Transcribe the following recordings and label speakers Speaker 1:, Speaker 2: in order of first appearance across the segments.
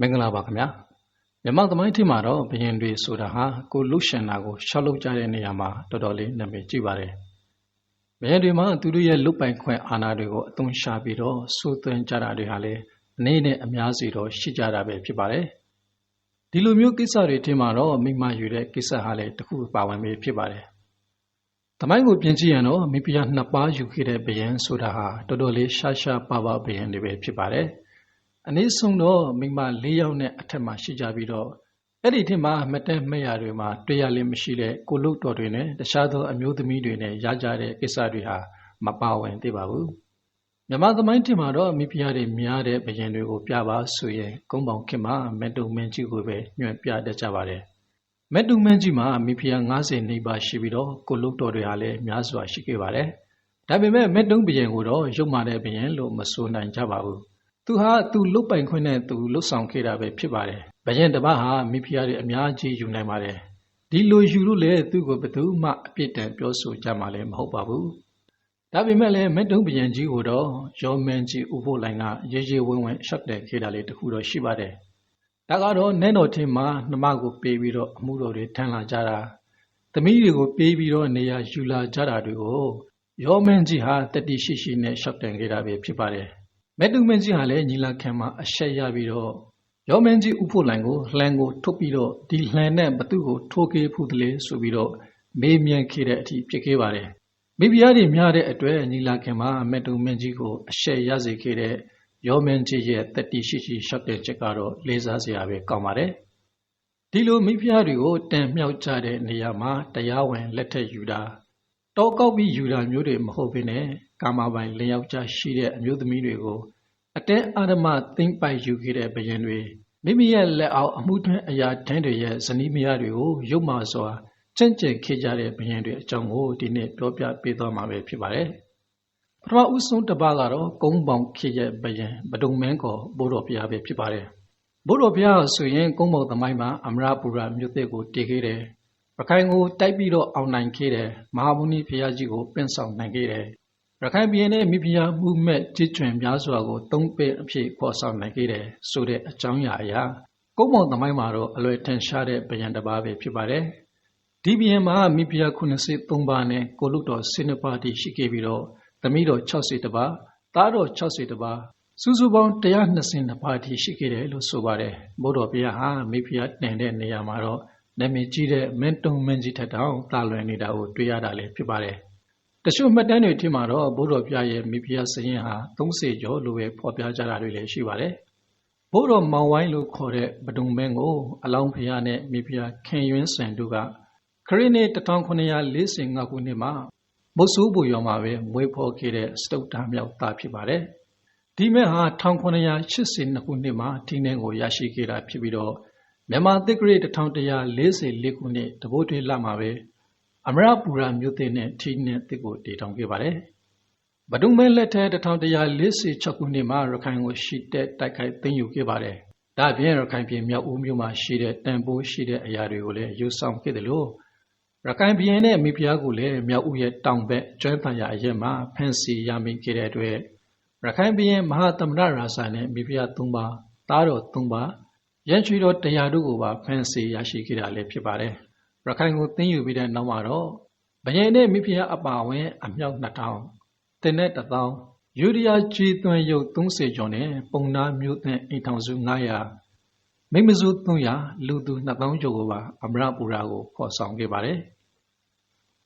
Speaker 1: မင်္ဂလာပါခင်ဗျာမြန်မာသမိုင်းထင်မှာတော့ဘယင်တွေဆိုတာဟာကိုလှရှင်တာကိုရှောက်လုပ်ကြတဲ့နေရာမှာတော်တော်လေးနာမည်ကြီးပါတယ်ဘယင်တွေမှာသူတို့ရဲ့လုတ်ပိုင်ခွင့်အာဏာတွေကိုအသုံးချပြီးတော့စိုးသွင်းကြတာတွေဟာလည်းအနေနဲ့အများစီတော့ရှိကြတာပဲဖြစ်ပါတယ်ဒီလိုမျိုးကိစ္စတွေထင်မှာတော့မိမယူတဲ့ကိစ္စဟာလည်းတစ်ခုပါဝင်ပြီးဖြစ်ပါတယ်သမိုင်းကိုပြင်ကြည့်ရင်တော့မိဖုရားနှစ်ပါးယူခဲ့တဲ့ဘယင်ဆိုတာဟာတော်တော်လေးရှားရှားပါပါဘယင်တွေပဲဖြစ်ပါတယ်။ အနည်းဆုံးတော့မိမ၄ယောက်နဲ့အထက်မှာရှိကြပြီးတော့အဲ့ဒီထင်မှာမတဲမရတွေမှာတွေ့ရလိမ့်မရှိတဲ့ကိုလုတ်တော်တွေနဲ့တခြားသောအမျိုးသမီးတွေနဲ့ရကြတဲ့ကိစ္စတွေဟာမပါဝင်သေးပါဘူးမြမသမိုင်းထင်မှာတော့မိဖုရားတွေများတဲ့ဘယင်တွေကိုပြပါဆိုရင်ကုန်းပေါင်ခင်မှာမက်တုံမင်းကြီးကိုပဲညွှန်ပြတတ်ကြပါတယ်မက်တုံမင်းကြီးမှာမိဖုရား90နေပါရှိပြီးတော့ကိုလုတ်တော်တွေဟာလည်းများစွာရှိခဲ့ပါတယ်ဒါပေမဲ့မက်တုံဘယင်ကိုတော့ရုပ်မာတဲ့ဘယင်လို့မဆိုနိုင်ကြပါဘူး သူဟာသူလုတ်ပိုင်ခွင့်နဲ့သူလုတ်ဆောင်ခဲ့တာပဲဖြစ်ပါတယ်။ဘယင်တပတ်ဟာမိဖုရားတွေအများကြီးယူနိုင်ပါတယ်။ဒီလိုယူလို့လေသူ့ကိုဘယ်သူမှအပြစ်တန်ပြောဆိုကြမှာလည်းမဟုတ်ပါဘူး။ဒါပေမဲ့လည်းမက်တုံးဘယင်ကြီးကိုတော့ရောမန်ကြီးဥဖို့လိုင်ကရေရေဝင်းဝင်းရှော့တယ်ခဲ့တာလေးတခုတော့ရှိပါတယ်။ဒါကတော့နန်းတော်ထင်းမှာနှမကိုပေးပြီးတော့အမှုတော်တွေထမ်းလာကြတာသမီးတွေကိုပေးပြီးတော့နေရာယူလာကြတာတွေကိုရောမန်ကြီးဟာတတိရှိရှိနဲ့ရှော့တယ်ခဲ့တာပဲဖြစ်ပါတယ်။ မဲတူမင်းကြီးဟာလည်းညီလာခံမှာအရှက်ရပြီးတော့ရောမင်းကြီးဥဖို့လိုင်ကိုလှန်ကိုထုတ်ပြီးတော့ဒီလှန်နဲ့ဘသူကိုထိုးကေးဖူးတလေဆိုပြီးတော့မေးမြန်းခဲ့တဲ့အထိဖြစ်ခဲ့ပါတယ်မိဖုရားတွေများတဲ့အတွက်ညီလာခံမှာမဲတူမင်းကြီးကိုအရှက်ရစေခဲ့တဲ့ရောမင်းကြီးရဲ့တတိရှိရှိရှော့တဲ့ချက်ကတော့လေးစားစရာပဲကောင်းပါတယ်ဒီလိုမိဖုရားတွေကိုတန်မြောက်ကြတဲ့နေရာမှာတရားဝင်လက်ထက်ယူတာ တောကောက်ပြီးယူတာမျိုးတွေမဟုတ်ဘဲနဲ့ကာမပိုင်လျောက်ကြရှိတဲ့အမျိုးသမီးတွေကိုအတဲအာဓမသိမ့်ပိုက်ယူခဲ့တဲ့ဘယင်တွေမိမိရဲ့လက်အောက်အမှုတွင်းအရာတန်းတွေရဲ့ဇနီးမယားတွေကိုရုပ်မာစွာကြင့်ကြံခေကြတဲ့ဘယင်တွေအကြောင်းကိုဒီနေ့ပြောပြပေးသွားမှာပဲဖြစ်ပါတယ်။ပထမဦးဆုံးတစ်ပါးကတော့ကုန်းပေါင်ခေရဲ့ဘယင်ဘဒုံမင်းကောဘိုးတော်ဘုရားပဲဖြစ်ပါတယ်။ဘိုးတော်ဘုရားဆိုရင်ကုန်းပေါင်သမိုင်းမှာအမရပူရမြို့သစ်ကိုတည်ခဲ့တယ်။ ရခိုင်ကိုတိုက်ပြီးတော့အောင်နိုင်ခဲ့တယ်။မဟာမုနီဘုရားကြီးကိုပင့်ဆောင်နိုင်ခဲ့တယ်ရခိုင်ပြည်နယ်မိဖုရားမှုမဲ့ကြည်ကျွင်များစွာကိုသုံးပင်အဖြစ်ခေါ်ဆောင်နိုင်ခဲ့တယ်ဆိုတဲ့အကြောင်းအရာအရာကုန်းမောင်သမိုင်းမှာတော့အလွယ်ထင်ရှားတဲ့ဗျံတစ်ပါးပဲဖြစ်ပါတယ်။ဒီဗျံမှာမိဖုရား93ပါးနဲ့ကိုလုတော်12ပါးတိရှိခဲ့ပြီးတော့သမီးတော်60တပါးသားတော်60တပါးစုစုပေါင်း122ပါးတိရှိခဲ့တယ်လို့ဆိုပါတယ်။ဘုဒ္ဓဘုရားဟာမိဖုရားတင်တဲ့နေရာမှာတော့ နာမည်ကြီးတဲ့မင်းတုံမင်းကြီးထက်တောင်တာလွယ်နေတာကိုတွေ့ရတာလည်းဖြစ်ပါတယ်။တချို့မှတ်တမ်းတွေထင်မှာတော့ဘိုးတော်ပြရဲ့မိဖုရားစရင်ဟာ30ကျော်လို့ပဲဖော်ပြကြတာတွေလည်းရှိပါတယ်။ဘိုးတော်မောင်ဝိုင်းလို့ခေါ်တဲ့ဗဒုံမင်းကို အလောင်းဖုရားနဲ့မိဖုရားခင်ယွင်းစံတို့ကခရစ်နှစ်1945ခုနှစ်မှာမုတ်ဆိုးဘူရောမှာပဲမွေးဖော်ခဲ့တဲ့စတုတ္ထမြောက်သားဖြစ်ပါတယ်။ဒီမဲ့ဟာ1982ခုနှစ်မှာဒီနှင်းကိုရရှိခဲ့တာဖြစ်ပြီးတော့ မြန်မာသစ်ကရစ်1144ခုနှစ်တဘိုးထွေးလမှာပဲအမရပူရမြို့သစ်နဲ့ထီးနဲ့တစ်ကိုတည်ထောင်ခဲ့ပါတယ်။ဘဒုမဲလက်ထက်1146ခုနှစ်မှာရခိုင်ကိုရှိတဲ့တိုက်ခိုက်သိမ်းယူခဲ့ပါတယ်။ဒါပြင်ရခိုင်ပြည်မြောက်ဦးမြို့မှာရှိတဲ့တန်ဖိုးရှိတဲ့အရာတွေကိုလည်းယူဆောင်ခဲ့တယ်လို့ရခိုင်ပြည်နဲ့မိဖုရားကိုလည်းမြောက်ဦးရဲ့တောင်ဘက်ကျွမ်းတန်ရအရက်မှာဖန်စီရမိခဲ့တဲ့အတွက်ရခိုင်ပြည်မဟာသမရရာဇာနဲ့မိဖုရား၃ပါးသားတော်၃ပါး ရန်ချွေတော်တရားတို့ကိုပါဖန်စီရရှိခဲ့တာလည်းဖြစ်ပါတယ်။ရခိုင်ကိုသိမ်းယူပြီးတဲ့နောက်မှာတော့ဘယင်နဲ့မိဖုရားအပါဝင်အမြောက်2000တင်တဲ့1000ယူရီးယားကြီးသွင်းရုပ်30ကျော်နဲ့ပုံနာမျိုးသန့်အိမ်ထောင်စု900မိမစု300လူသူ2000ကျော်ကိုပါအမရပူရာကိုခေါ်ဆောင်ခဲ့ပါတယ်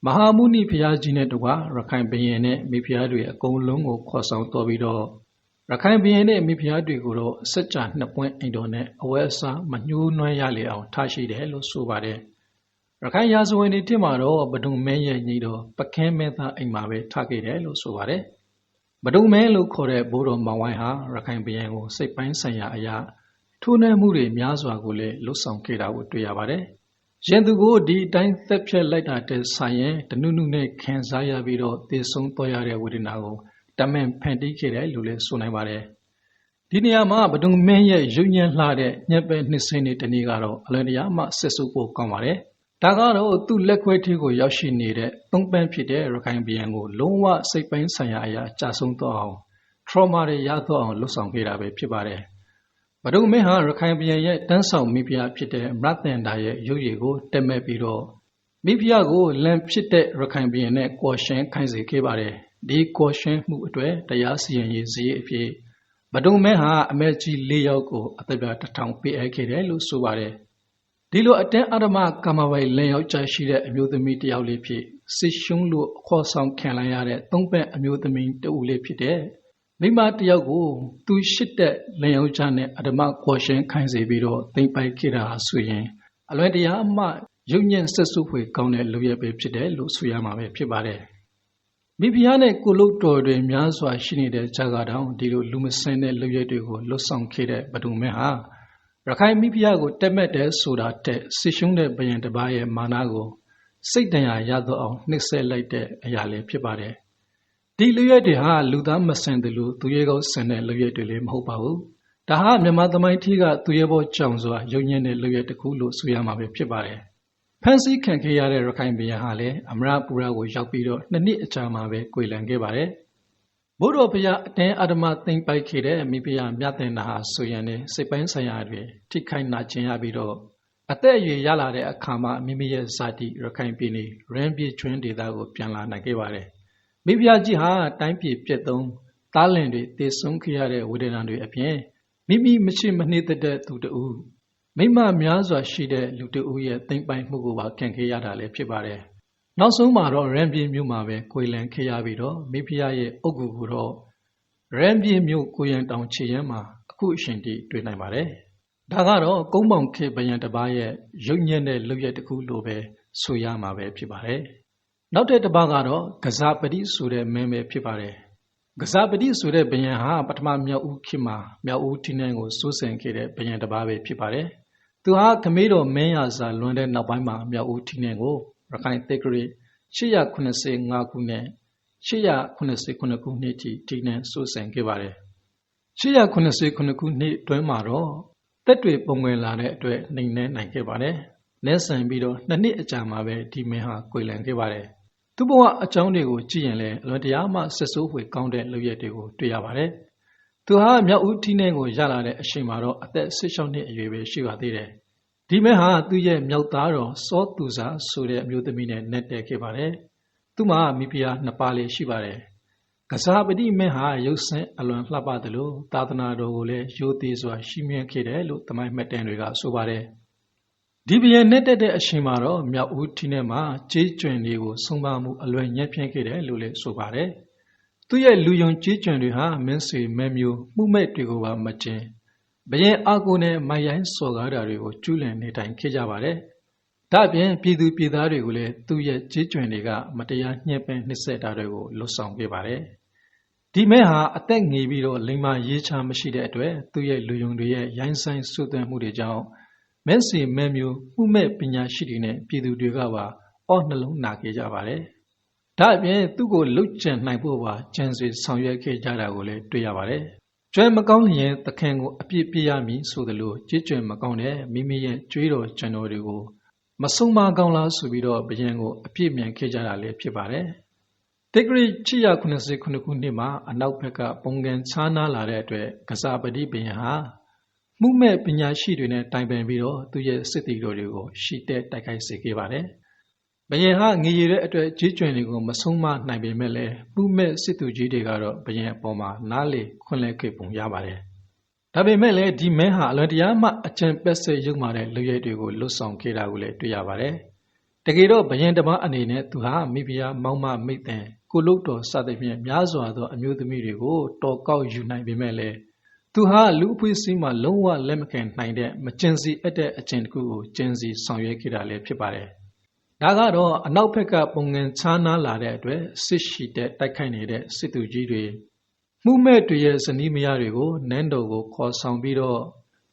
Speaker 1: မဟာမုနိဖျားကြီးနဲ့တကွာရခိုင်ဘယင်နဲ့မိဖုရားတွေအကုန်လုံးကိုခေါ်ဆောင်တော်ပြီးတော့ ရခိုင်ဘယင်နဲ့ မိဖုရားတွေကိုတော့စัจ जा နှစ်ပွင့်အိမ်တော်နဲ့ အဝဲအစားမညှိုးနွမ်းရလေအောင် ထားရှိတယ်လို့ ဆိုပါတယ်။ရခိုင်ရာဇဝင်တွေထင်မှာတော့ ဘဒုံမဲရဲ့ညီတော်ပကင်းမဲသားအိမ်မှာပဲ ထားခဲ့တယ်လို့ ဆိုပါတယ်။ဘဒုံမဲလို့ခေါ်တဲ့ ဘိုးတော်မောင်ဝိုင်းဟာ ရခိုင်ဘရင်ကို စိတ်ပိုင်းဆိုင်ရာအရာထိုးနှက်မှုတွေများစွာကိုလည်းလွတ်ဆောင်ခဲ့တာကို တွေ့ရပါတယ်။ရင်သူကို ဒီအတိုင်းသက်ဖြတ်လိုက်တာတဲ့ဆိုင်ရင် တနုနုနဲ့ ခံစားရပြီးတော့ သေဆုံးသွားရတဲ့ ဝေဒနာကို တမန်ဖန်တီးခဲ့တယ်လို့လည်းဆိုနိုင်ပါတယ်။ဒီနေရာမှာဘဒုံမင်းရဲ့ရုပ်ညံလှတဲ့ညက်ပဲနှစ်စင်းတဲ့တနည်းကတော့အလွန်တရာမှဆက်စုပ်ဖို့ကောင်းပါတယ်။ဒါကတော့သူ့လက်ခွဲထီးကိုရောက်ရှိနေတဲ့သုံးပန်းဖြစ်တဲ့ရခိုင်ပြည်ံကိုလုံးဝစိတ်ပိုင်းဆိုင်ရာအရာကြာဆုံးတော့အောင် trauma တွေရတော့အောင်လှုပ်ဆောင်ခဲ့တာပဲဖြစ်ပါတယ်ဗဒုံမင်းဟာရခိုင်ပြည်ရဲ့တန်းဆောင်မိဖုရားဖြစ်တဲ့မရတန်တာရဲ့ရုပ်ရည်ကိုတက်မဲ့ပြီးတော့မိဖုရားကိုလမ်းဖြစ်တဲ့ရခိုင်ပြည်နဲ့ကော်ရှင်ခိုင်းစေခဲ့ပါတယ် ဒီကော်ရှင်မှုအတွက်တရားစီရင်ရေးစည်းအဖြစ်ဗဒုံမင်းဟာအမဲကြီး၄ယောက်ကိုအသက်ပြတထောင်ပေးအပ်ခဲ့တယ်လို့ဆိုပါတယ်ဒီလိုအတင်းအဓမ္မကာမဝိုင်လင်ယောက်ျားရှိတဲ့အမျိုးသမီးတစ်ယောက်လေးဖြစ်စစ်ရှုံးလို့ခေါ်ဆောင်ခံလိုက်ရတဲ့သုံးပက်အမျိုးသမီးတဦးလေးဖြစ်တဲ့မိမတယောက်ကိုသူရှိတဲ့လင်ယောက်ျားနဲ့အဓမ္မခေါ်ရှင်ခိုင်းစေပြီးတော့သိမ့်ပိုက်ခဲ့တာဆိုရင်အလွယ်တရာမှရုပ်ညံ့ဆက်စုဖွေကောင်းတဲ့လူရဲပဲဖြစ်တယ်လို့ဆိုရမှာပဲဖြစ်ပါတယ် မိဖုရားနဲ့ကိုလုတ်တော်တွေများစွာရှိနေတဲ့ဇာကတောင်ဒီလိုလူမဆင်းတဲ့လူရဲတွေကိုလွတ်ဆောင်ခဲ့တဲ့ဘဒုမဲဟာရခိုင်မိဖုရားကိုတက်မဲ့တဲ့ဆိုတာတဲ့ဆစ်ရှုံးတဲ့ဘယံတစ်ပါးရဲ့မာနကိုစိတ်တန်ရာရတော့အောင်နှိမ့်ဆက်လိုက်တဲ့အရာလေးဖြစ်ပါတယ်ဒီလူရဲတွေဟာလူသားမဆင်တယ်လို့သူရဲကောင်းဆင်တဲ့လူရဲတွေလည်းမဟုတ်ပါဘူးဒါဟာမြန်မာသမိုင်းထီးကသူရဲဘောကြောင်စွာယုံညံ့တဲ့လူရဲတစ်ခုလို့ဆိုရမှာပဲဖြစ်ပါတယ် ဖန်စီခံခဲ့ရတဲ့ ရခိုင်ပြည်ဟာလည်း အမရပူရကိုရောက်ပြီးတော့ နှစ်နှစ်အကြာမှာပဲ꿰လန်ခဲ့ပါတယ်ဘုရောဘုရား အတင်းအဓမ္မသိမ့်ပိုက်ခဲ့တဲ့ မိဖုရားမြတ်တင်တာဟာဆိုရင်လည်း စိတ်ပိုင်းဆိုင်ရာတွေ ထိခိုက်နာကျင်ရပြီးတော့ အသက်အရွယ်ရလာတဲ့အခါမှာ မိမိရဲ့ဇာတိ ရခိုင်ပြည်နယ်ရန်ပြည်ကျွန်းဒေသကို ပြန်လာနိုင်ခဲ့ပါတယ် မိဖုရားကြီးဟာ တိုင်းပြည်ပြည့်သုံးတားလင်တွေတည်ဆုံးခဲ့ရတဲ့ ဝေဒနာတွေအပြင် မိမိမရှိမနှိမ့်တဲ့သူတူ မိမများစွာရှိတဲ့လူတဦးရဲ့သိမ့်ပိုင်မှုကိုပါခံခဲ့ရတာလည်းဖြစ်ပါတယ်။နောက်ဆုံးမှာတော့ရန်ပြည်မြို့မှာပဲကိုယ်လန်ခဲ့ရပြီးတော့မိဖုရားရဲ့အုတ်ဂူကိုတော့ရန်ပြည်မြို့ကိုရန်တောင်ခြေရမ်းမှာအခုအရှင်တိတွေ့နိုင်ပါတယ်။ဒါကတော့ကုန်းပေါင်ခေဗယံတစ်ပါးရဲ့ရုပ်ညံ့တဲ့လူရက်တစ်ခုလိုပဲဆိုရမှာပဲဖြစ်ပါတယ်။နောက်တဲ့တစ်ပါးကတော့ကစားပတိဆိုတဲ့မင်းပဲဖြစ်ပါတယ်။ကစားပတိဆိုတဲ့ဘယံဟာပထမမြောက်ဦးခေတ်မှာမြောက်ဦးထိနှံကိုစိုးစံခဲ့တဲ့ဘယံတစ်ပါးပဲဖြစ်ပါတယ်။ သူဟာခမေးတော်မင်းရစာလွန်တဲ့နောက်ပိုင်းမှာမြောက်ဦးထီးနယ်ကိုရခိုင်တက္ကရီ885ခုနဲ့889ခုနှစ်ထိထီးနယ်စိုးစံခဲ့ပါတယ်889ခုနှစ်တွင်းမှာတော့တက်တွေပုံဝင်လာတဲ့အတွက်နှိမ်နှဲနိုင်ခဲ့ပါတယ်။နဲဆန်ပြီးတော့နှစ်နှစ်အကြာမှာပဲဒီမင်းဟာကိုယ်လန်ခဲ့ပါတယ်။သူ့ဘဝအကြောင်းတွေကိုကြည့်ရင်လည်းအလွန်တရာမှဆက်ဆိုးဖွယ်ကောင်းတဲ့လုပ်ရက်တွေကိုတွေ့ရပါတယ်။ သူဟာမြောက်ဦးထီးနှင်းကိုရလာတဲ့အချိန်မှာတော့အသက်16နှစ်အရွယ်ပဲရှိပါသေးတယ်။ဒီမဲဟာသူ့ရဲ့မြောက်သားတော်စောသူစာဆိုတဲ့အမျိုးသမီးနဲ့နဲ့တဲခဲ့ပါတယ်။သူ့မှာမိဖုရားနှစ်ပါးလေးရှိပါတယ်။ကစားပတိမဲဟာရုပ်ဆင်းအလွန်လှပသလိုသာသနာတော်ကိုလည်းရိုသေစွာရှိမြင့်ခဲ့တယ်လို့တမိုင်းမှတ်တမ်းတွေကဆိုပါတယ်။ဒီဘယနဲ့တက်တဲ့အချိန်မှာတော့မြောက်ဦးထီးနှင်းမှာကြေးကျွင်တွေကိုဆုံးပါမှုအလွယ်ညံ့ဖျင်းခဲ့တယ်လို့လည်းဆိုပါတယ်။ သူ့ရဲ့လူယုံကြည်ကြံတွေဟာ မင်းဆွေမဲမျိုးမှုမဲ့တွေကိုပါမကျင်ဘရင်အာကိုနဲ့မိုင်ရိုင်းစော်ကားတာတွေကိုကျူးလွန်နေတိုင်ခဲ့ကြပါတယ်။ဒါ့အပြင်ပြည်သူပြည်သားတွေကိုလည်းသူ့ရဲ့ကြည်ကြံတွေက မတရားညှက်ပန်းနှိစက်တာတွေကိုလွတ်ဆောင်ခဲ့ပါတယ်။ဒီမဲဟာအသက်ငယ်ပြီးတော့လိမ္မာရေးချမရှိတဲ့အတွက်သူ့ရဲ့လူယုံတွေရဲ့ရိုင်းဆိုင်ဆွသွင်းမှုတွေကြောင့်မင်းစီမဲမျိုးမှုမဲ့ပညာရှိတွေနဲ့ပြည်သူတွေကပါအော့နှလုံးနာခဲ့ကြပါတယ်။ ဒါအပြင်သူ့ကိုလှုပ်ကြံနိုင်ဖို့ပါကြံစီဆောင်ရွက်ခဲ့ကြတာကိုလည်းတွေ့ရပါတယ်။ကျွဲမကောင်းရင်သခင်ကိုအပြစ်ပြရမည်ဆိုသလိုကြည်ကျွဲမကောင်းတဲ့မိမိရဲ့ကြွေးတော်ကြံတော်တွေကိုမဆုံးမကောင်းလားဆိုပြီးတော့ဘယံကိုအပြစ်မြန်ခဲ့ကြတာလည်းဖြစ်ပါတယ်။တက္ကရီ689ခုနှစ်မှာအနောက်ဘက်ကပုံကန်ချားနာလာတဲ့အတွက်ကစားပတိဘယံဟာမှုမဲ့ပညာရှိတွေနဲ့တိုင်ပင်ပြီးတော့သူရဲ့စစ်တီတော်တွေကိုရှီတဲ့တိုက်ခိုက်စေခဲ့ပါတယ်။ ဘယင်ဟာငရေတဲ့အတွက်ကြီးကျွင်တွေကိုမဆုံးမနိုင်ပေမဲ့လည်းမှုမဲ့စစ်သူကြီးတွေကတော့ဘယင်အပေါ်မှာနားလေခွင့်လဲခဲ့ပုံရပါတယ်။ဒါပေမဲ့လည်းဒီမင်းဟာအလွန်တရာမှအကျံပက်ဆက်ရုပ်မာတဲ့လူရဲတွေကိုလွတ်ဆောင်ခဲ့တာကိုလည်းတွေ့ရပါတယ်။တကယ်တော့ဘယင်တမအနေနဲ့သူဟာမိဖုရားမောင်းမမိတ်တန်ကိုလုတ်တော်စသဖြင့်များစွာသောအမျိုးသမီးတွေကိုတော်ကောက်ယူနိုင်ပေမဲ့လည်းသူဟာလူအဖွေးစည်းမှလုံးဝလက်မခံနိုင်တဲ့မကျင်စီအပ်တဲ့အကျင့်တစ်ခုကိုကျင်စီဆောင်ရွက်ခဲ့တာလည်းဖြစ်ပါတယ်။ ဒါကတော့အနောက်ဘက်ကပုံငင်ချားနားလာတဲ့အတွက်စစ်ရှိတဲ့တိုက်ခိုက်နေတဲ့စစ်သူကြီးတွေမှုမဲ့တွေရဲ့ဇနီးမယားတွေကိုနန်းတော်ကိုခေါ်ဆောင်ပြီးတော့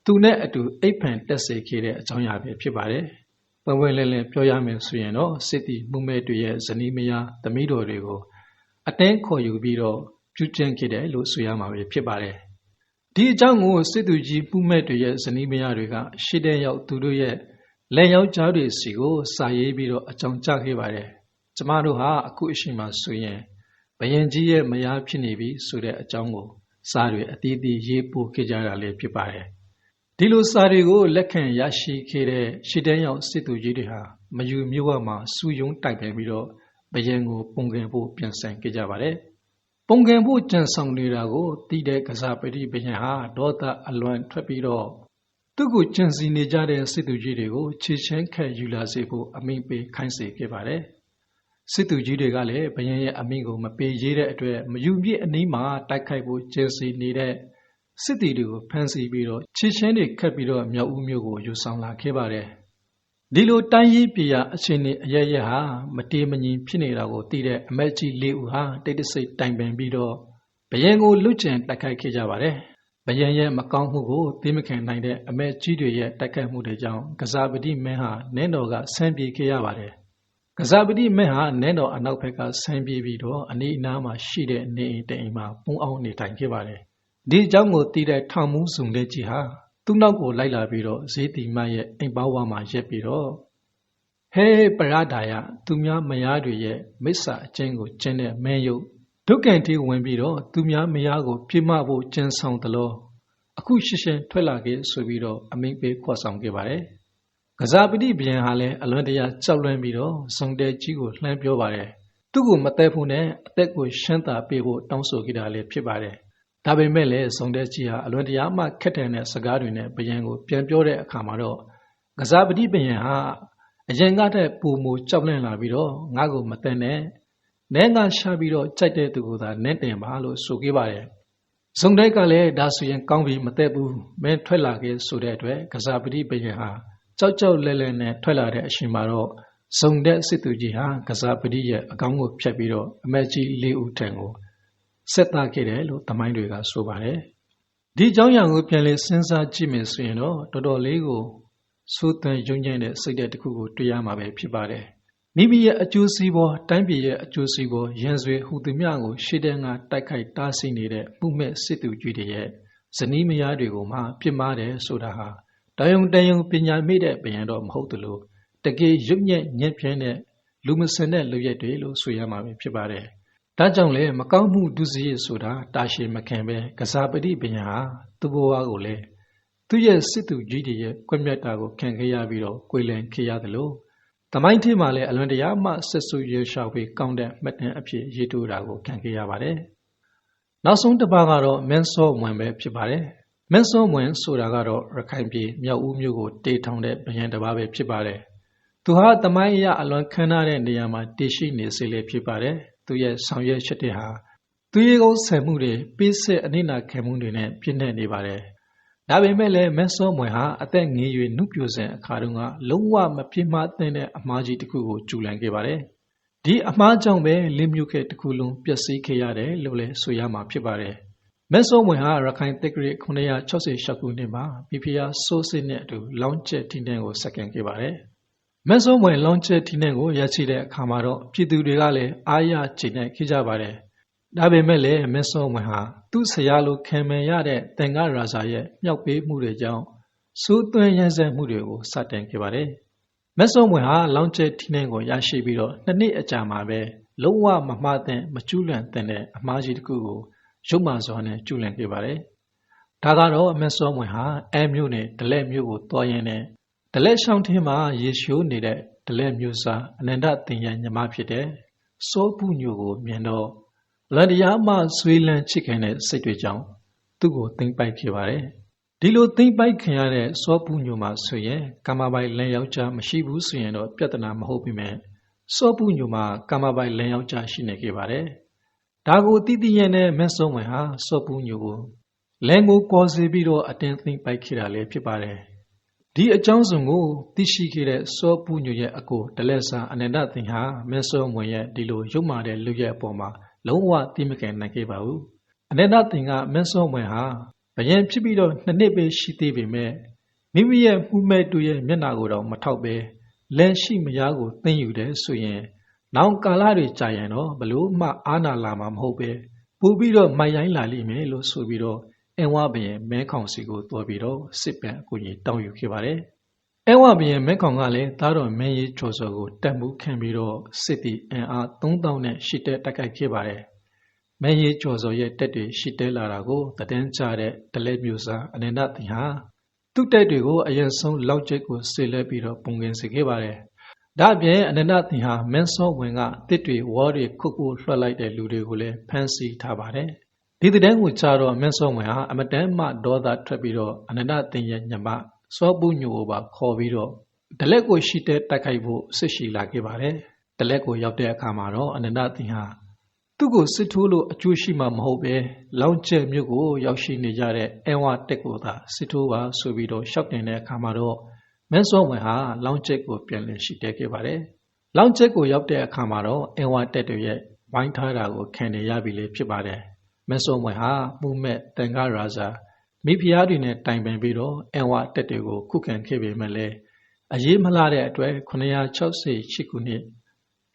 Speaker 1: သူနဲ့အတူအိပ်ဖန်တက်စေခဲ့တဲ့အကြောင်းအရာပဲဖြစ်ပါတယ်။ပွင့်ပွင့်လင်းလင်းပြောရမယ်ဆိုရင်တော့စစ်တီမှုမဲ့တွေရဲ့ဇနီးမယားသမီးတော်တွေကိုအတင်းခေါ်ယူပြီးတော့ပြုကျင့်ခဲ့တယ်လို့ဆိုရမှာပဲဖြစ်ပါတယ်။ဒီအကြောင်းကိုစစ်သူကြီးမှုမဲ့တွေရဲ့ဇနီးမယားတွေကရှေ့တဲ့ရောက်သူတို့ရဲ့ လက်ယောက်ျားတွေစီကိုစာရေးပြီးတော့အကြောင်းကြားခဲ့ပါတယ်။ကျမတို့ဟာအခုအချိန်မှဆိုရင်ဘယင်ကြီးရဲ့မယားဖြစ်နေပြီဆိုတဲ့အကြောင်းကိုစာတွေအသီးသီးရေးပို့ခဲ့ကြတာလည်းဖြစ်ပါတယ်ဒီလိုစာတွေကိုလက်ခံရရှိခဲ့တဲ့ရှစ်တန်းရောက်စစ်သူကြီးတွေဟာမယူမျိုးဝမှာစူယုံတိုက်ပယ်ပြီးတော့ဘယံကိုပုံကင်ဖို့ပြန်ဆင်ခဲ့ကြပါတယ်။ပုံကင်ဖို့ကြံဆောင်နေတာကိုတိတဲ့ကစားပတိဘယံဟာဒေါသအလွန်ထွက်ပြီးတော့ သူ့ကိုကြံစီနေကြတဲ့စစ်သူကြီးတွေကိုခြေချင်းခက်ယူလာစေဖို့အမိန့်ပေးခိုင်းစေခဲ့ပါတယ်။စစ်သူကြီးတွေကလည်းဘယံရဲ့အမိန့်ကိုမပေးရတဲ့အတွက်မယူပြည့်အနီးမှာတိုက်ခိုက်ဖို့ကြံစီနေတဲ့စစ်တီတွေကိုဖမ်းဆီးပြီးတော့ခြေချင်းတွေခတ်ပြီးတော့မြောက်ဦးမြို့ကိုယူဆောင်လာခဲ့ပါတယ်။ဒီလိုတိုင်းရေးပြည်ရာအခြေအနေအရရဟာမတေမငြိမ်ဖြစ်နေတာကိုသိတဲ့အမက်ကြီးလေးဦးဟာတိတ်တဆိတ်တိုင်ပင်ပြီးတော့ဘယံကိုလွတ်ကျန်တိုက်ခိုက်ခဲ့ကြပါတယ်။ ဘယံရဲ့မကောင်းမှုကိုသိမခံနိုင်တဲ့အမက်ကြီးတွေရဲ့တိုက်ခိုက်မှုတွေကြောင့်ကစားပတိမင်းဟာနင်းတော်ကဆန်းပြေခဲ့ရပါတယ်။ကစားပတိမင်းဟာနင်းတော်အနောက်ဘက်ကဆန်းပြေပြီးတော့အနီးအနားမှာရှိတဲ့နေအိမ်တိမ်မှာပုံအောင်နေထိုင်ခဲ့ပါတယ်ဒီအကြောင်းကိုသိတဲ့ထောင်မှုစုံတဲ့ကြီးဟာသူ့နောက်ကိုလိုက်လာပြီးတော့ဈေးတီမရဲ့အိမ်ပေါဝါမှာရက်ပြီးတော့ဟဲပရဒါယသူများမယားတွေရဲ့မိစ္ဆာအကျင့်ကိုကျင့်တဲ့မင်းယုတ် ဒုက္ကန်တီဝင်ပြီးတော့သူများမယားကို ပြစ်မဖို့ကြံဆောင်သလိုအခုရှင်းရှင်းထွက်လာခဲ့ဆိုပြီးတော့အမိန့်ပေးခေါ်ဆောင်ခဲ့ပါတယ်ကစားပတိဗျံဟာလည်းအလွန်တရာကြောက်လွှမ်းပြီးတော့စုံတဲ့ကြီးကိုလှမ်းပြောပါတယ်သူ့ကိုမသက်ဖို့နဲ့အသက်ကိုရှင်းသာပေးဖို့တောင်းဆိုခဲ့တာလည်းဖြစ်ပါတယ်ဒါပေမဲ့လည်းစုံတဲ့ကြီးဟာအလွန်တရာမှခက်တယ်တဲ့စကားတွေနဲ့ဘယံကိုပြန်ပြောတဲ့အခါမှာတော့ကစားပတိဘယံဟာအရင်ကတည်းပူမူကြောက်လန့်လာပြီးတော့ငါ့ကိုမတန်နဲ့ နဲငါရှာပြီးတော့ကြိုက်တဲ့သူကိုသာနဲ့တင်ပါလို့ဆိုခဲ့ပါတယ်ဇုံတဲ့ကလည်းဒါဆိုရင်ကောင်းပြီမသက်ဘူးမင်းထွက်လာခဲ့ဆိုတဲ့အတွက်ကစားပတိဘယံဟာကြောက်ကြောက်လဲလဲနဲ့ထွက်လာတဲ့အချိန်မှာတော့ဇုံတဲ့စစ်သူကြီးဟာကစားပတိရဲ့အကောင်းကိုဖျက်ပြီးတော့အမက်ကြီးလေးဦးထံကိုဆက်သားခဲ့တယ်လို့သမိုင်းတွေကဆိုပါတယ်ဒီအကြောင်းအရာကိုပြန်လဲစဉ်းစားကြည့်မယ်ဆိုရင်တော့တော်တော်လေးကိုစိုးသွင်းယုံကြည်တဲ့စိတ်ဓာတ်တစ်ခုကိုတွေ့ရမှာပဲဖြစ်ပါတယ် မိမိရဲ့အကျိုးစီးပွားတိုင်းပြည်ရဲ့အကျိုးစီးပွားရန်ဆွေဟူသည်များကိုရှေ့တန်းကတိုက်ခိုက်တားဆီးနေတဲ့မှုမဲ့စစ်သူကြီးတွေရဲ့ဇနီးမယားတွေကိုမှပြစ်မှားတယ်ဆိုတာဟာတယုံတယုံပညာမိတဲ့ဗျံတော့မဟုတ်သလိုတကယ်ရုပ်ညက်ညက်ပြင်းတဲ့လူမစင်တဲ့လူရက်တွေလို့ဆိုရမှာဖြစ်ပါတယ်ဒါကြောင့်လေမကောင်းမှုဒုစရိုက်ဆိုတာတာရှည်မခင်ပဲကစားပတိပညာဟာသူ့ဘဝကိုလေသူ့ရဲ့စစ်သူကြီးတွေရဲ့ကွက်မြတ်တာကိုခံခဲ့ရပြီးတော့ကိုယ်လင်ခေရတယ်လို့ တမိုင်းထင်းမှာလည်းအလွန်တရာမှဆက်ဆူရေလျှောက်ပြီးကောင်းတဲ့မှတ်တမ်းအဖြစ်ရေးထိုးတာကိုခံခဲ့ရပါတယ်။နောက်ဆုံးတစ်ပါးကတော့မင်းစောဝင်ပဲဖြစ်ပါတယ်။မင်းစောဝင်ဆိုတာကတော့ရခိုင်ပြည်မြောက်ဦးမြို့ကိုတေထောင်တဲ့ဘယံတစ်ပါးပဲဖြစ်ပါတယ်။သူဟာတမိုင်းအရအလွန်ခမ်းနားတဲ့နေရာမှာတည်ရှိနေစေလေဖြစ်ပါတယ်။သူရဲ့ဆောင်ရွက်ချက်တွေဟာသူရေကုန်းဆယ်မှုတွေပေးစစ်အနိနာခံမှုတွေနဲ့ပြည့်နှက်နေပါတယ်။ ဒါပေမဲ့လည်းမက်ဆောမွေဟာအသက်ငယ်၍နှုတ်ပြစဉ်အခါတုန်းကလုံးဝမပြစ်မှားတဲ့အမှားကြီးတစ်ခုကိုကျူလန်ခဲ့ပါတယ်။ဒီအမှားကြောင့်ပဲလင်းမြုပ်ခဲ့တစ်ခုလုံးပျက်စီးခဲ့ရတယ်လို့လည်းဆိုရမှာဖြစ်ပါတယ်။မက်ဆောမွေဟာရခိုင်တက္ကရီ968ခုနှစ်မှာပြဖျားစိုးစစ်နဲ့အတူလောင်းကျက်ထင်းတန်းကိုစက္ကန့်ခဲ့ပါတယ်။မက်ဆိုးမွေလောင်းကျဲထီနဲ့ကိုရရှိတဲ့အခါမှာတော့ပြည်သူတွေကလည်းအားရချိန်နဲ့ခိကြပါတယ်။ဒါပေမဲ့လည်းမက်ဆိုးမွေဟာ သူ့ဆရာလိုခံမရတဲ့တန်ခါရာဇာရဲ့မြောက်ပေးမှုတွေကြောင့်စိုးသွင်းရန်စဲမှုတွေကိုစတင်ခဲ့ပါတယ်။မက်ဆိုးမွေဟာလောင်းကျဲထီနဲ့ကိုရရှိပြီးတော့နှစ်နှစ်အကြာမှာပဲလုံးဝမမှားတဲ့မကျူးလွန်တဲ့အမှားကြီးတစ်ခုကိုရုပ်မာစွာနဲ့ကျူးလွန်ခဲ့ပါတယ်။ဒါကတော့မက်ဆိုးမွေဟာအဲမျိုးနဲ့ဒလက်မျိုးကိုတွားရင်းနဲ့ဒလက်ရှောင်းထင်းမှာရေရှိုးနေတဲ့ဒလက်မျိုးစားအနန္တတင်ရညီမဖြစ်တဲ့စောပုညိုကိုမြင်တော့ လန်တရားမှဆွေးလန်းချစ်ခင်တဲ့စိတ်တွေကြောင့်သူ့ကိုသိမ့်ပိုက်ခဲ့ပါတယ်ဒီလိုသိမ့်ပိုက်ခင်ရတဲ့စောပုညိုမှာဆိုရင်ကာမပိုင်လန်ယောက်ျားမရှိဘူးဆိုရင်တော့ပြဿနာမဟုတ်ပြီမဲ့စောပုညိုမှာကာမပိုင်လန်ယောက်ျားရှိနေခဲ့ပါတယ်ဒါကိုတိတိယနဲ့မက်ဆုံးဝင်ဟာစောပုညိုကိုလန်ကိုကော်စီပြီးတော့အတင်းသိမ့်ပိုက်ခဲ့တာလည်းဖြစ်ပါတယ်ဒီအကြောင်းစုံကိုသိရှိခဲ့တဲ့စောပူညွရဲ့အကိုဒလက်ဆာအနန္တသင်ဟာမဲစောမွန်ရဲ့ဒီလိုရုပ်မာတဲ့လူရဲ့အပေါ်မှာ လုံးဝသိမကင်နိုင်ခဲ့ပါဘူးအနန္တသင်ကမဲစောမွန်ဟာဘယံဖြစ်ပြီးတော့နှစ်နှစ်ပဲရှိသေးပေမဲ့မိမိရဲ့မှုမဲ့တူရဲ့မျက်နာကိုတော့မထောက်ပဲလက်ရှိမယားကိုသိမ့်ယူတယ်ဆိုရင် နောက်ကာလတွေကြာရင်တော့ဘလို့မှအာနာလာမှာမဟုတ်ပဲပူပြီးတော့မိုင်ရိုင်းလာလိမ့်မယ်လို့ဆိုပြီးတော့အင်ဝဘရင်မဲခေါင်စီကိုတွားပြီးတော့စစ်ပံအကူကြီးတောင်းယူခဲ့ပါတယ်။ အင်ဝဘရင်မဲခေါင်ကလည်းသားတော်မင်းကြီးကျော်စောကိုတက်မှုခံပြီးတော့စစ်တီအင်အား3000နဲ့ရှစ်တဲတိုက်ခိုက်ခဲ့ပါတယ်။မင်းကြီးကျော်စောရဲ့တက်တွေရှစ်တဲလာတာကိုတည်င်းကြတဲ့ဒလက်မျိုးစားအနေနဲ့တင်ဟာသူ့တိုက်တွေကိုအရင်ဆုံးလောက်ကျိတ်ကိုဆေလဲပြီးတော့ပုံကင်စေခဲ့ပါတယ်။ဒါ့အပြင်အနန္တသင်ဟာမင်းစောဝင်ကတစ်တွေဝေါ်တွေခုတ်ခုတ်လွှတ်လိုက်တဲ့လူတွေကိုလည်းဖမ်းဆီးထားပါတယ်။ဒီတဲ့ကိုချတော့မင်းစောဝင်ဟာအမတန်မှဒေါသထွက်ပြီးတော့အနန္တသင်ရဲ့ညမ စောပုညိုကိုပါခေါ်ပြီးတော့ဒလက်ကိုရှိတဲ့တိုက်ခိုက်ဖို့စစ်ရှိလာခဲ့ပါတယ်။ဒလက်ကိုရောက်တဲ့အခါမှာတော့အနန္တသင်ဟာသူ့ကိုစစ်ထိုးလို့အကျိုးရှိမှမဟုတ်ပဲလောင်ကျဲမြို့ကိုရောက်ရှိနေကြတဲ့အဝတက်ကိုသာစစ်ထိုးပါဆိုပြီးတော့ရှောက်တင်တဲ့အခါမှာတော့မင်းစောဝင်ဟာလောင်ကျက်ကိုပြန်လည်ရှိတက်ခဲ့ပါတယ်။လောင်ကျက်ကိုရောက်တဲ့အခါမှာတော့အဝတက်တွေရဲ့ဝိုင်းထားတာကိုခံနေရပြီလေဖြစ်ပါတယ်။မင်းစောဝင်ဟာမှုမဲ့တန်ခါရာဇာ မိဖုရားတွေနဲ့တိုင်ပင်ပြီးတော့အဝတက်တွေကိုခုခံခဲ့ပေမဲ့လည်းအရေးမလှတဲ့အတွက်968ခုနှစ်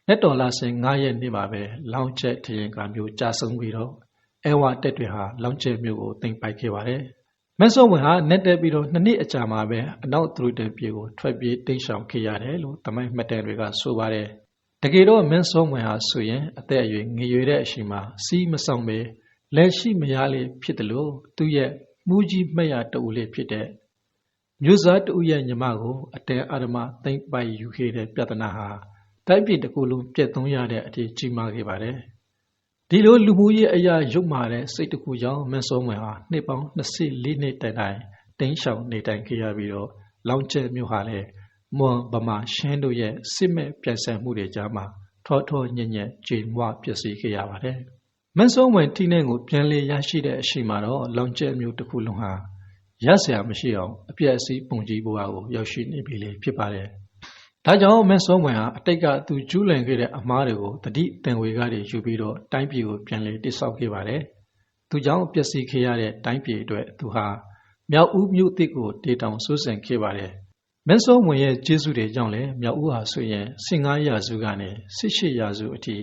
Speaker 1: လက်တော်လာစင်9ရက်နေ့မှာပဲလောင်ကျက်ထရင်ကမျိုးကြာဆုံးပြီးတော့အဲဝတက်တွေဟာလောင်ကျက်မျိုးကိုတင်ပိုက်ခဲ့ပါတယ်။မက်ဆော့ဝင်ဟာနဲ့တက်ပြီးတော့နှစ်နှစ်အကြာမှာပဲအနောက်သူတို့တဲ့ပြေကိုထွက်ပြေးတိမ်းရှောင်ခဲ့ရတယ်လို့တမိုင်းမှတ်တမ်းတွေကဆိုပါတယ်။တကယ်တော့မက်ဆော့ဝင်ဟာဆိုရင်အသက်အရွယ်ငယ်ရွယ်တဲ့အချိန်မှာစီးမဆောင်ပဲလက်ရှိမရလေဖြစ်တယ်လို့သူ့ရဲ့ မူကြီးမှတ်ရတူလေးဖြစ်တဲ့မျိုးစားတူရဲ့ညီမကို အတဲအာရမသိမ့်ပိုက်ယူခဲ့တဲ့ပြဿနာဟာတိုင်းပြည်တစ်ခုလုံးပြည့်သုံးရတဲ့အထိကြီးမားခဲ့ပါတယ်။ဒီလိုလူမှုရေးအရာရုပ်မာတဲ့စိတ်တစ်ခုကြောင့်မင်းစောမွန်ဟာနှစ်ပေါင်း24နှစ်တိုင်တိုင်တင်းရှောင်နေတိုင်ခဲ့ရပြီးတော့လောင်ကျဲမြို့ဟာလည်းမွန်ဗမာရှင်းတို့ရဲ့စစ်မဲ့ပြန်ဆန်မှုတွေကြားမှာထောထောညံ့ညံ့ကြေမွပျက်စီးခဲ့ရပါတယ်။ မင်းစောမွန်ထိနေကိုပြန်လေရရှိတဲ့အရှိမှာတော့လောင်ကျဲမြို့တစ်ခုလုံးဟာရဆရာမရှိအောင်အပြည့်အစည်းပုံကြီးဘဝကိုရောက်ရှိနေပြီလေဖြစ်ပါတယ်။ဒါကြောင့်မင်းစောမွန်ဟာအတိတ်ကသူကျူးလွန်ခဲ့တဲ့အမားတွေကိုတတိတန်ဝေကတွေယူပြီးတော့တိုင်းပြည်ကိုပြန်လည်တိစောက်ခဲ့ပါတယ်။သူကြောင့်ပျက်စီးခဲ့ရတဲ့တိုင်းပြည်အတွက်သူဟာမြောက်ဦးမြို့တစ်ကိုတေတောင်စိုးစံခဲ့ပါတယ်။မင်းစောမွန်ရဲ့ကျေးဇူးတွေကြောင့်လည်းမြောက်ဦးဟာဆိုရင်15ရာစုကနေ18ရာစုအထိ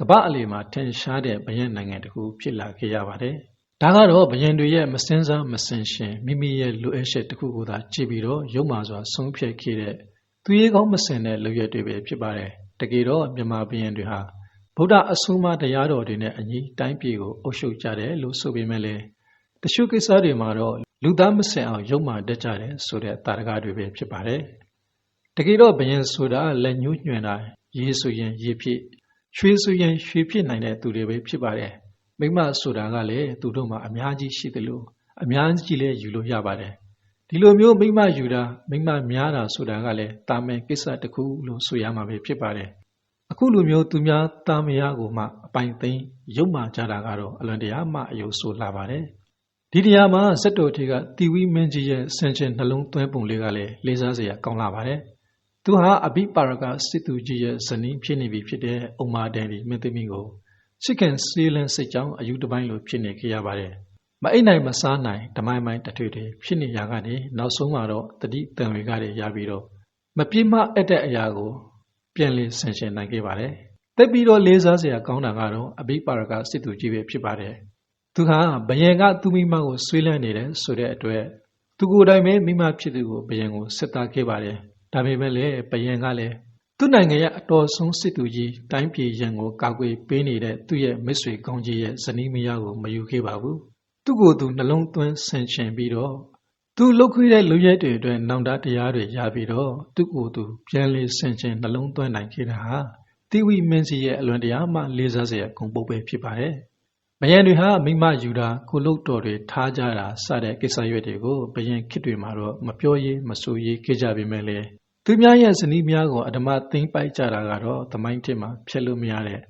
Speaker 1: ကမ္ဘာအလယ်မှာထင်ရှားတဲ့ဗယင်နိုင်ငံတစ်ခုဖြစ်လာခဲ့ရပါတယ်။ဒါကတော့ဘယင်တွေရဲ့မစင်းစားမစင်ရှင်မိမိရဲ့လူအပ်ချက်တစ်ခုကိုသာကြည့်ပြီးတော့ရုံမာစွာဆုံးဖြတ်ခဲ့တဲ့သူရေးကောင်းမစင်တဲ့လုပ်ရက်တွေပဲဖြစ်ပါတယ်တကယ်တော့မြန်မာဘုရင်တွေဟာဗုဒ္ဓအဆုံးအမတရားတော်တွေနဲ့အညီတိုင်းပြည်ကိုအုပ်ချုပ်ကြတယ်လို့ဆိုပေမဲ့လည်းတချို့ကိစ္စတွေမှာတော့လူသားမစင်အောင်ရုံမှတက်ကြတယ်ဆိုတဲ့တာရကတွေပဲဖြစ်ပါတယ်တကယ်တော့ဘုရင်ဆိုတာလက်ညှိုးညွှန်တာရေဆိုရင်ရေဖြစ် ရွှေဆိုရင်ရွှေဖြစ်နိုင်တဲ့သူတွေပဲဖြစ်ပါတယ်မိမဆိုတာကလည်းသူတို့မှာအများကြီးရှိတယ်လို့အများကြီးလည်းယူလို့ရပါတယ်ဒီလိုမျိုးမိမယူတာမိမများတာဆိုတာကလည်းတာမန်ကိစ္စတစ်ခုလို့ဆိုရမှာပဲဖြစ်ပါတယ်အခုလိုမျိုးသူများတာမယားကိုမှအပိုင်သိမ်းရုပ်မာကြတာကတော့အလွန်တရာမှအယုဆိုလာပါတယ်ဒီတရားမှာစက်တော်ထေကတီဝီမင်းကြီးရဲ့ဆင်ခြင်နှလုံးသွင်းပုံလေးကလည်းလေးစားစရာကောင်းလာပါတယ် သူဟာအဘိပါရကစစ်သူကြီးရဲ့ဇနီးဖြစ်နေပြီဖြစ်တဲ့အုံမာဒန်ဒီမင်းသမီးကိုချစ်ခင်စေးလန်းစိတ်ကြောင့်အယူတပိုင်းလိုဖြစ်နေခဲ့ရပါတယ်မအိတ်နိုင်မစားနိုင်ဓမိုင်းမိုင်းတထွေတွေဖြစ်နေရကနေနောက်ဆုံးမှာတော့တတိတန်ဝေကတွေရပြီးတော့မပြင်းမအပ်တဲ့အရာကို ပြန်လည်ဆင်ခြင်နိုင်ခဲ့ပါတယ်။တက်ပြီးတော့လေးစားစရာကောင်းတာကတော့အဘိပါရကစစ်သူကြီးပဲဖြစ်ပါတယ်။သူဟာဘယင်ကသူမိမကိုဆွေးလန်းနေတယ်ဆိုတဲ့အတွက်သူကိုယ်တိုင်ပဲမိမဖြစ်သူကိုဘယင်ကိုစစ်သားခဲ့ပါတယ်။ ဒါပေမဲ့လည်းဘယင်ကလည်းသူ့နိုင်ငံရဲ့အတော်ဆုံးစစ်သူကြီးတိုင်းပြည်ရန်ကိုကာကွယ်ပေးနေတဲ့သူ့ရဲ့မိတ်ဆွေကောင်းကြီးရဲ့ဇနီးမယားကိုမယူခဲ့ပါဘူး။သူ့ကိုယ်သူနှလုံးသွင်းဆင်ခြင်ပြီးတော့သူလုတ်ခွေးတဲ့လူရဲတွေအတွက်နောင်တတရားတွေရပြီးတော့သူ့ကိုယ်သူပြန်လေးဆင်ခြင်နှလုံးသွင်းနိုင်ခဲ့တာဟာတိဝိမင်းစီရဲ့အလွန်တရာမှလေးစားစရာဂုဏ်ပုတ်ပဲဖြစ်ပါတယ်။ဘယံတွေဟာမိမယူတာကိုလုတ်တော်တွေထားကြတာစတဲ့ကိစ္စရွက်တွေကိုဘယံခေတ်တွေမှာတော့မပြောရေးမဆိုရေးခဲ့ကြပေမဲ့လေ သူများရဲ့ဇနီးများကိုအဓမ္မသိမ့်ပိုက်ကြတာကတော့သမိုင်းထစ်မှာဖျက်လို့မရတဲ့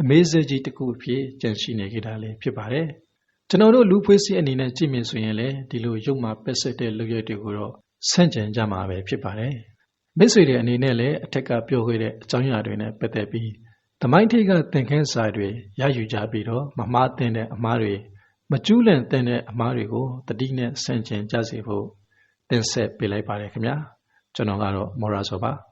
Speaker 1: အမေးစကြီးတစ်ခုအဖြစ်ကြံရှိနေကြတာလည်းဖြစ်ပါတယ်။ကျွန်တော်တို့လူဖွဲ့စည်းအနေနဲ့ကြည့်မြင်ဆိုရင်လည်းဒီလိုရုပ်မှာပက်ဆက်တဲ့လုပ်ရက်တွေကိုတော့ဆန့်ကျင်ကြမှာပဲဖြစ်ပါတယ်။မိတ်ဆွေတွေအနေနဲ့လည်းအထက်ကပြောခဲ့တဲ့အကြောင်းအရာတွေနဲ့ပတ်သက်ပြီးသမိုင်းထိကသင်ခန်းစာတွေရယူကြပြီးတော့မမှားတင်တဲ့အမှားတွေမကျူးလွန်တဲ့အမှားတွေကိုတတိနဲ့ဆန့်ကျင်ကြစေဖို့တင်ဆက်ပေးလိုက်ပါတယ်ခင်ဗျာ။ ကျွန်တော်ကတော့မော်ရာဆိုပါ။